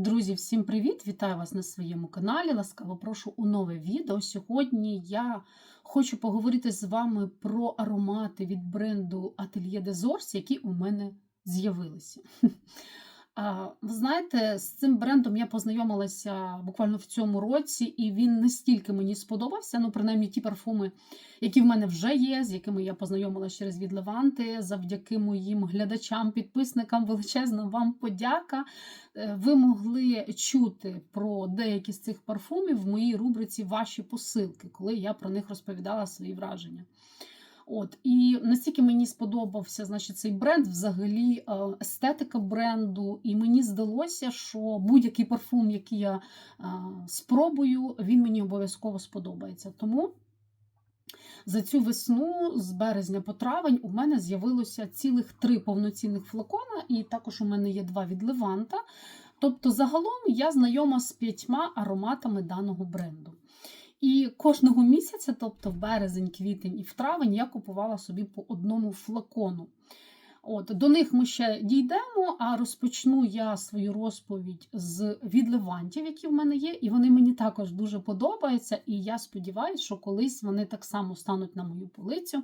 Друзі, всім привіт! Вітаю вас на своєму каналі. Ласкаво прошу у нове відео. Сьогодні я хочу поговорити з вами про аромати від бренду Atelier des Ors, які у мене з'явилися. Ви знаєте, з цим брендом я познайомилася буквально в цьому році, і він настільки мені сподобався. Ну, принаймні, ті парфуми, які в мене вже є, з якими я познайомилася через від Леванти, завдяки моїм глядачам, підписникам, величезна вам подяка. Е, Ви могли чути про деякі з цих парфумів в моїй рубриці Ваші посилки, коли я про них розповідала свої враження. От і настільки мені сподобався, значить, цей бренд, взагалі е, естетика бренду, і мені здалося, що будь-який парфум, який я е, спробую, він мені обов'язково сподобається. Тому за цю весну, з березня по травень, у мене з'явилося цілих три повноцінних флакона, і також у мене є два від Леванта. Тобто, загалом я знайома з п'ятьма ароматами даного бренду. І кожного місяця, тобто в березень, квітень і в травень, я купувала собі по одному флакону. От, До них ми ще дійдемо, а розпочну я свою розповідь з відливантів, які в мене є, і вони мені також дуже подобаються. І я сподіваюся, що колись вони так само стануть на мою полицю,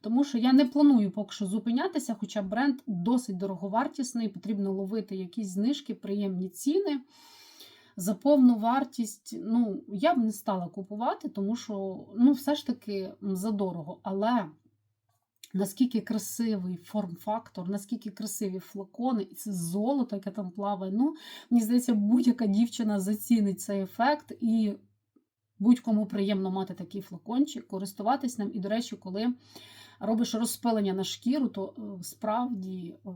тому що я не планую поки що зупинятися, хоча бренд досить дороговартісний, потрібно ловити якісь знижки, приємні ціни. За повну вартість, ну, я б не стала купувати, тому що ну, все ж таки задорого. Але наскільки красивий форм-фактор, наскільки красиві флакони, і це золото, яке там плаває. Ну, Мені здається, будь-яка дівчина зацінить цей ефект, і будь-кому приємно мати такий флакончик, користуватись ним. І, до речі, коли робиш розпилення на шкіру, то е, справді е,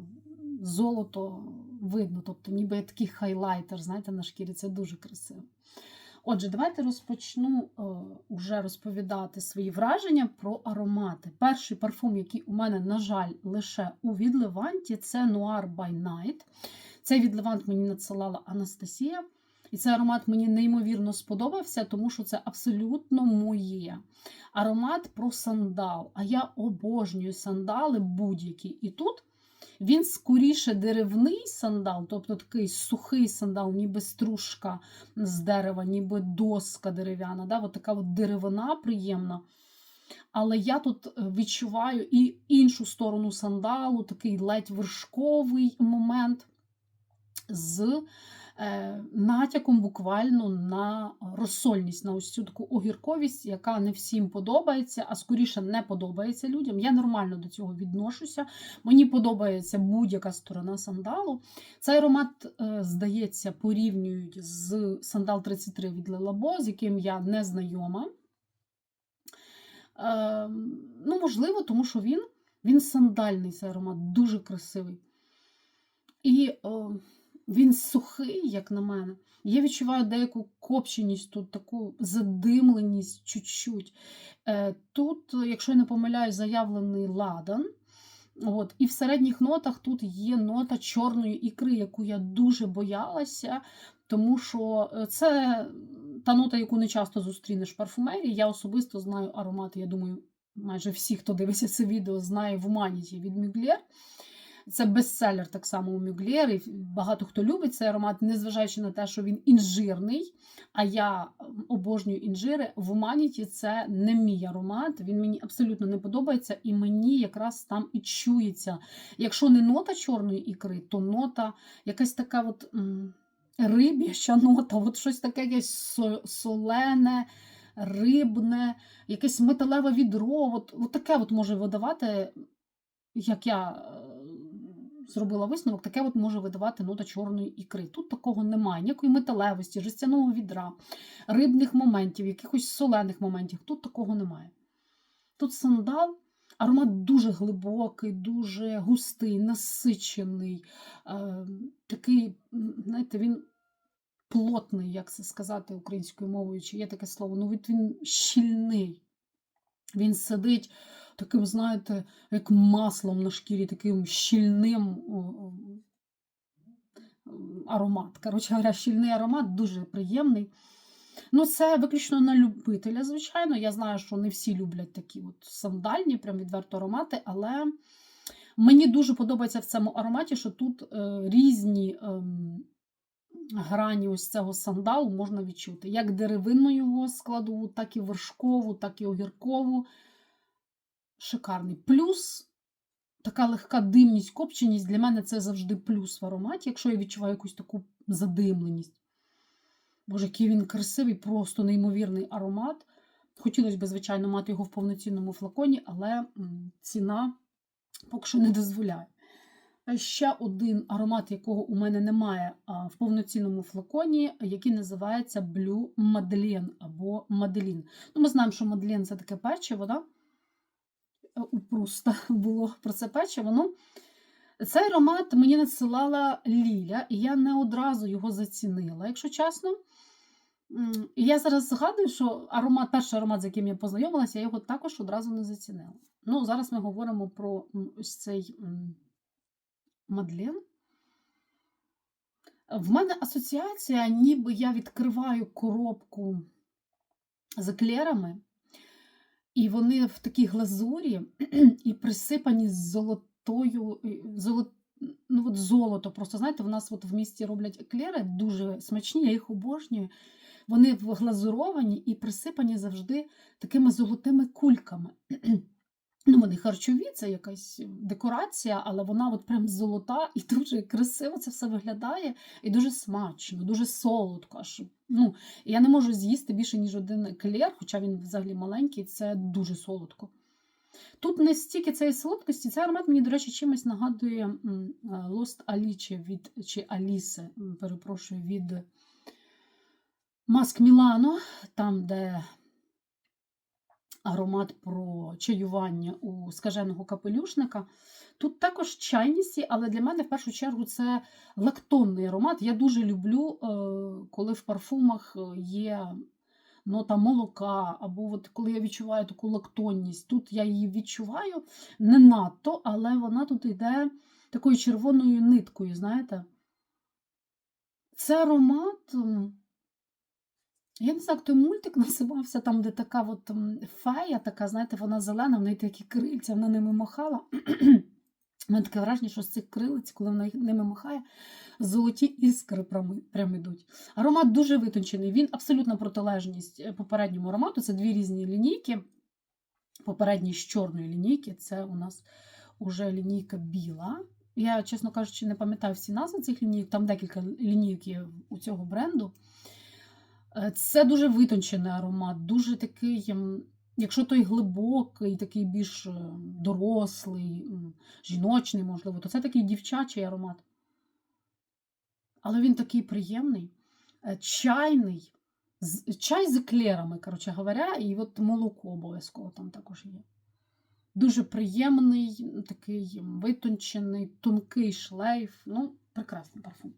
золото видно, тобто ніби такий хайлайтер, знаєте, на шкірі це дуже красиво. Отже, давайте розпочну е, уже розповідати свої враження про аромати. Перший парфум, який у мене, на жаль, лише у відливанті, це Noir by Night. Цей відливант мені надсилала Анастасія. І цей аромат мені неймовірно сподобався, тому що це абсолютно моє. Аромат про сандал. А я обожнюю сандали будь-які. І тут він скоріше деревний сандал, тобто такий сухий сандал, ніби стружка з дерева, ніби доска дерев'яна. Да? От така от деревина приємна. Але я тут е, відчуваю і іншу сторону сандалу, такий ледь вершковий момент з натяком буквально на розсольність, на ось цю таку огірковість, яка не всім подобається, а скоріше не подобається людям. Я нормально до цього відношуся. Мені подобається будь-яка сторона сандалу. Цей аромат, е, здається, порівнюють з сандал 33 від Лелабо, з яким я не знайома. Е, ну, Можливо, тому що він він сандальний цей аромат, дуже красивий. І він сухий, як на мене. Я відчуваю деяку копченість, тут таку задимленість чуть-чуть. Е, тут, якщо я не помиляюсь, заявлений ладан. От, І в середніх нотах тут є нота чорної ікри, яку я дуже боялася, тому що е, це та нота, яку не часто зустрінеш в парфумерії. Я особисто знаю аромати, я думаю, майже всі, хто дивиться це відео, знає в Маніті від Мюглєр. Це бестселер так само у Мюглєр, і багато хто любить цей аромат, незважаючи на те, що він інжирний. А я обожнюю інжири. В Уманіті це не мій аромат, він мені абсолютно не подобається, і мені якраз там і чується. Якщо не нота чорної ікри, то нота якась така от риб'яща нота, от щось таке якесь солене. Рибне, якесь металеве відро, от, от таке от може видавати, як я зробила висновок, таке от може видавати нота чорної ікри. Тут такого немає, ніякої металевості, жестяного відра, рибних моментів, якихось солених моментів. Тут такого немає. Тут сандал. Аромат дуже глибокий, дуже густий, насичений, е, такий, знаєте, він плотний, як це сказати українською мовою, чи є таке слово. Ну, він щільний. Він сидить таким, знаєте, як маслом на шкірі, таким щільним аромат. Коротше говоря, щільний аромат дуже приємний. Ну, це виключно на любителя, звичайно. Я знаю, що не всі люблять такі от сандальні, прям відверто аромати, але мені дуже подобається в цьому ароматі, що тут е, різні. Е, грані ось цього сандалу можна відчути. Як деревинну його складову, так і вершкову, так і огіркову. Шикарний. Плюс така легка димність, копченість для мене це завжди плюс в ароматі, якщо я відчуваю якусь таку задимленість. Боже, який він красивий, просто неймовірний аромат. Хотілося б, звичайно, мати його в повноцінному флаконі, але ціна поки що не дозволяє. Ще один аромат, якого у мене немає в повноцінному флаконі, який називається Blue Madeleine або Маделін. Ну, ми знаємо, що Маделін це таке печиво, да? У Пруста було про це печиво. Ну, цей аромат мені надсилала Ліля, і я не одразу його зацінила, якщо чесно. І я зараз згадую, що аромат, перший аромат, з яким я познайомилася, я його також одразу не зацінила. Ну, зараз ми говоримо про ось цей Мадлен. В мене асоціація, ніби я відкриваю коробку з еклерами, і вони в такій глазурі і присипані золотою, і ну от золото. Просто знаєте, в нас от в місті роблять еклери дуже смачні, я їх обожнюю. Вони глазуровані і присипані завжди такими золотими кульками. Ну, вони харчові, це якась декорація, але вона от прям золота і дуже красиво це все виглядає, і дуже смачно, дуже солодко. Аж, ну, я не можу з'їсти більше, ніж один еклер, хоча він взагалі маленький, це дуже солодко. Тут не стільки цієї солодкості, цей аромат мені, до речі, чимось нагадує е, Lost Alice від чи Аліси, перепрошую, від Маск Мілано, там, де аромат про чаювання у скаженого капелюшника. Тут також чайністі, але для мене в першу чергу це лактонний аромат. Я дуже люблю, е, коли в парфумах е, є нота молока, або от коли я відчуваю таку лактонність. Тут я її відчуваю не надто, але вона тут йде такою червоною ниткою, знаєте. Це аромат. Я не знаю, як той мультик називався, там, де така от фея, така, знаєте, вона зелена, в неї такі крильця, вона ними махала. У мене таке враження, що з цих крилиць, коли вона ними махає, золоті іскри прям, ідуть. Аромат дуже витончений, він абсолютна протилежність е, попередньому аромату. Це дві різні лінійки. Попередній з чорної лінійки це у нас уже лінійка біла. Я, чесно кажучи, не пам'ятаю всі назви цих лінійок, там декілька лінійок є у цього бренду. Е, Це дуже витончений аромат, дуже такий, якщо той глибокий, такий більш е, дорослий, жіночний, можливо, то це такий дівчачий аромат. Але він такий приємний, е, чайний, чай з еклерами, коротше говоря, і от молоко обов'язково там також є. Дуже приємний, такий витончений, тонкий шлейф. Ну, прекрасний парфум.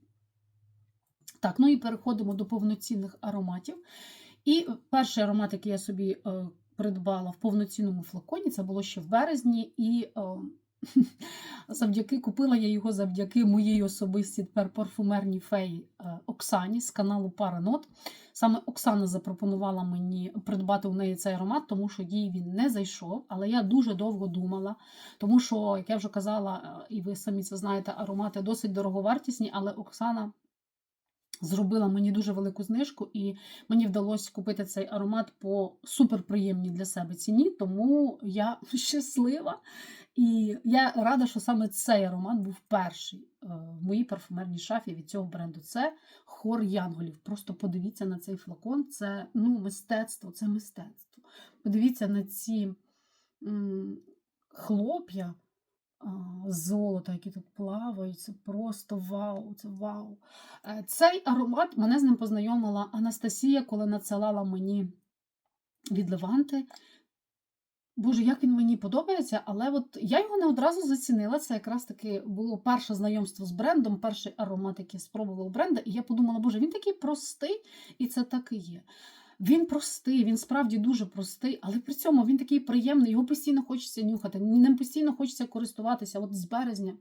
Так, ну і переходимо до повноцінних ароматів. І перший аромат, який я собі е, придбала в повноцінному флаконі, це було ще в березні, і е, завдяки купила я його завдяки моїй особистій тепер парфумерній феї е, Оксані з каналу Паранот. Саме Оксана запропонувала мені придбати у неї цей аромат, тому що їй він не зайшов. Але я дуже довго думала, тому що, як я вже казала, і ви самі це знаєте, аромати досить дороговартісні, але Оксана зробила мені дуже велику знижку, і мені вдалося купити цей аромат по суперприємній для себе ціні, тому я щаслива. І я рада, що саме цей аромат був перший е, в моїй парфумерній шафі від цього бренду. Це хор янголів. Просто подивіться на цей флакон. Це ну, мистецтво, це мистецтво. Подивіться на ці хлоп'я золота, які тут плавають. Це просто вау, це вау. Е, Цей аромат мене з ним познайомила Анастасія, коли надсилала мені від Леванти. Боже, як він мені подобається, але от я його не одразу зацінила. Це якраз таки було перше знайомство з брендом, перший аромат, який я спробувала у бренда. І я подумала, боже, він такий простий, і це так і є. Він простий, він справді дуже простий, але при цьому він такий приємний, його постійно хочеться нюхати, ним постійно хочеться користуватися. От з березня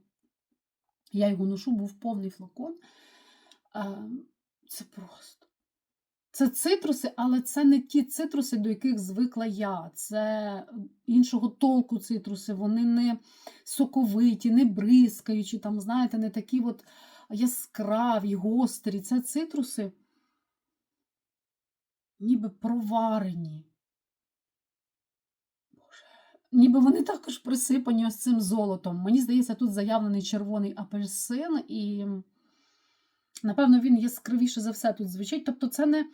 я його ношу, був повний флакон. Це просто. Це цитруси, але це не ті цитруси, до яких звикла я. Це іншого толку цитруси. Вони не соковиті, не бризкаючі, там, знаєте, не такі от яскраві, гострі. Це цитруси, ніби проварені. Ніби вони також присипані ось цим золотом. Мені здається, тут заявлений червоний апельсин, і, напевно, він яскравіше за все тут звучить. Тобто, це не,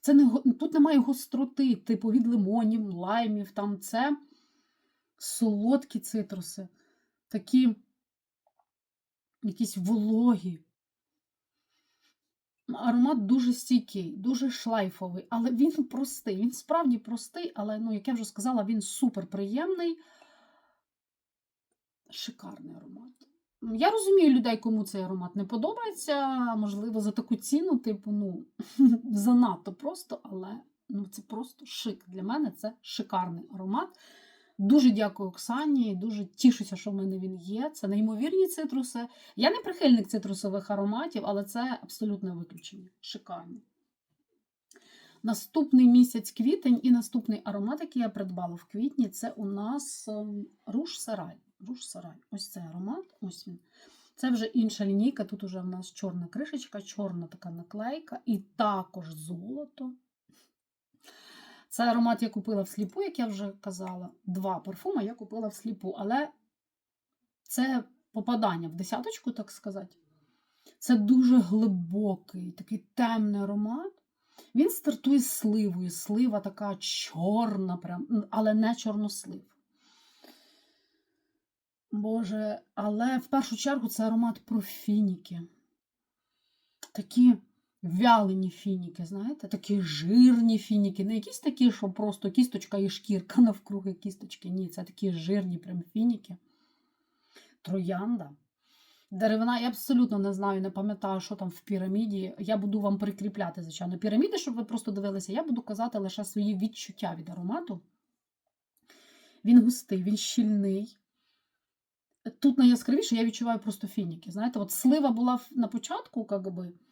це не, тут немає гостроти, типу від лимонів, лаймів. Там це солодкі цитруси, такі якісь вологі. Аромат дуже стійкий, дуже шлайфовий, але він простий. Він справді простий, але, ну, як я вже сказала, він супер приємний. Шикарний аромат. Я розумію людей, кому цей аромат не подобається. Можливо, за таку ціну, типу, ну, занадто просто, але ну, це просто шик. Для мене це шикарний аромат. Дуже дякую Оксані, дуже тішуся, що в мене він є. Це неймовірні цитруси. Я не прихильник цитрусових ароматів, але це абсолютне виключення. Шикарно. Наступний місяць квітень і наступний аромат, який я придбала в квітні, це у нас ем, руж сарай. Руж сарай. Ось цей аромат. Ось він. Це вже інша лінійка. Тут уже в нас чорна кришечка, чорна така наклейка, і також золото. Це аромат я купила всліпу, як я вже казала. Два парфуми я купила всліпу, але це попадання в десяточку, так сказати. Це дуже глибокий, такий темний аромат. Він стартує з сливою. Слива така чорна, прям, але не чорнослив. Боже, але в першу чергу це аромат про фініки. Такі вялені фініки, знаєте, такі жирні фініки. Не якісь такі, що просто кісточка і шкірка навкруги кісточки. Ні, це такі жирні прям фініки. Троянда. Деревина, я абсолютно не знаю, не пам'ятаю, що там в піраміді. Я буду вам прикріпляти, звичайно, піраміди, щоб ви просто дивилися. Я буду казати лише свої відчуття від аромату. Він густий, він щільний. Тут найяскравіше я відчуваю просто фініки. Знаєте, от слива була на початку, як би. А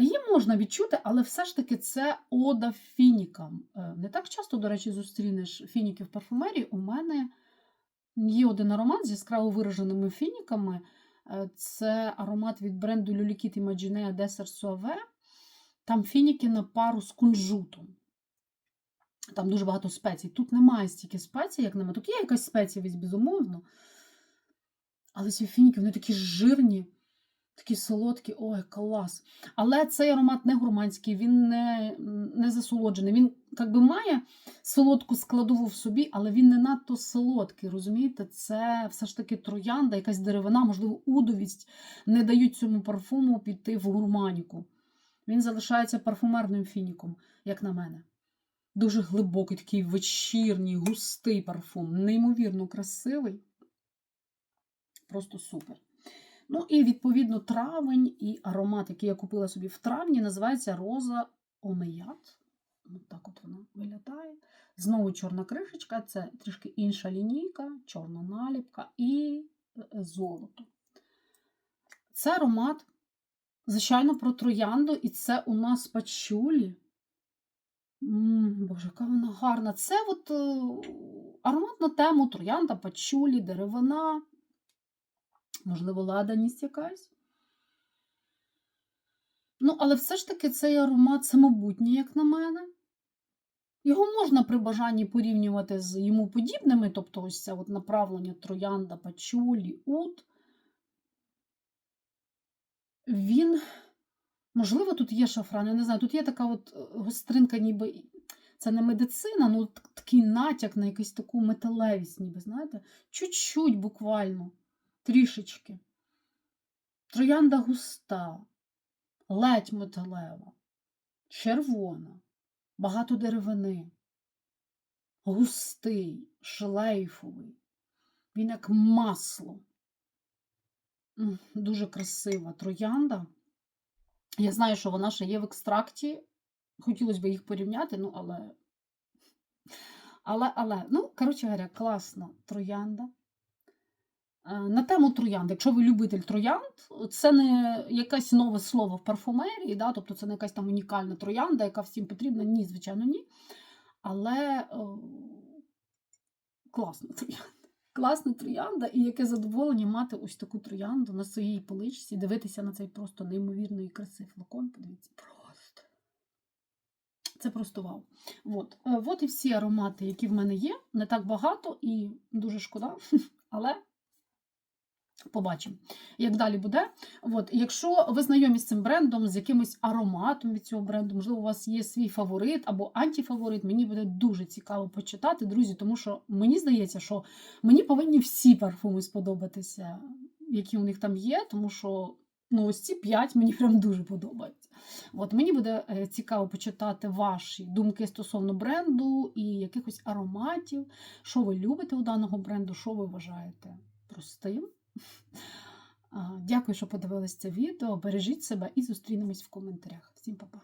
Її можна відчути, але все ж таки це ода фінікам. Е, Не так часто, до речі, зустрінеш фініки в парфумерії. У мене є один аромат з яскраво вираженими фініками. Е, Це аромат від бренду Люлікіт Imaginea Dessert Suave. Там фініки на пару з кунжутом. Там дуже багато спецій. Тут немає стільки спецій, як нема. Тут є якась спецієвість, безумовно. Але ці фініки, вони такі жирні, такі солодкі, ой, клас. Але цей аромат не гурманський, він не, не засолоджений. Він як би має солодку складову в собі, але він не надто солодкий. Розумієте? Це все ж таки троянда, якась деревина, можливо, удовість не дають цьому парфуму піти в гурманіку. Він залишається парфумерним фініком, як на мене. Дуже глибокий, такий вечірній, густий парфум, неймовірно красивий. Просто супер. Ну і відповідно травень і аромат, який я купила собі в травні, називається Роза Омеят. Ось так от вона виглядає. Знову чорна кришечка, це трішки інша лінійка, чорна наліпка і е, золото. Це аромат, звичайно, про троянду, і це у нас пачулі. Боже, яка вона гарна. Це от е, аромат на тему троянда, пачулі, деревина. Можливо, ладаність якась. Ну, але все ж таки цей аромат самобутній, як на мене. Його можна при бажанні порівнювати з йому подібними, тобто ось це от направлення троянда, пачулі, ут. Він, можливо, тут є шафран, я не знаю, тут є така от е, гостринка, ніби це не медицина, ну такий натяк на якусь таку металевість, ніби, знаєте, чуть-чуть буквально, трішечки. Троянда густа, ледь металева, червона, багато деревини, густий, шлейфовий. Він як масло. Дуже красива троянда. Я знаю, що вона ще є в екстракті. Хотілося б їх порівняти, ну, але. Але, але, ну, коротше говоря, класна троянда. Е, На тему троянд, якщо ви любитель троянд, це не якесь нове слово в парфумерії, да? тобто це не якась там унікальна троянда, яка всім потрібна. Ні, звичайно, ні. Але е, класна троянда. класна троянда, і яке задоволення мати ось таку троянду на своїй поличці, дивитися на цей просто неймовірної краси флакон. Подивіться, просто. Це просто вау. От. Е, от і всі аромати, які в мене є. Не так багато і дуже шкода, але побачимо, як далі буде. От. Якщо ви знайомі з цим брендом, з якимось ароматом від цього бренду, можливо, у вас є свій фаворит або антифаворит, мені буде дуже цікаво почитати, друзі, тому що мені здається, що мені повинні всі парфуми сподобатися, які у них там є, тому що. Ну, ось ці п'ять мені прям дуже подобаються. От мені буде е, цікаво почитати ваші думки стосовно бренду і якихось ароматів, що ви любите у даного бренду, що ви вважаєте простим. Дякую, що подивились це відео. Бережіть себе і зустрінемось в коментарях. Всім па-па!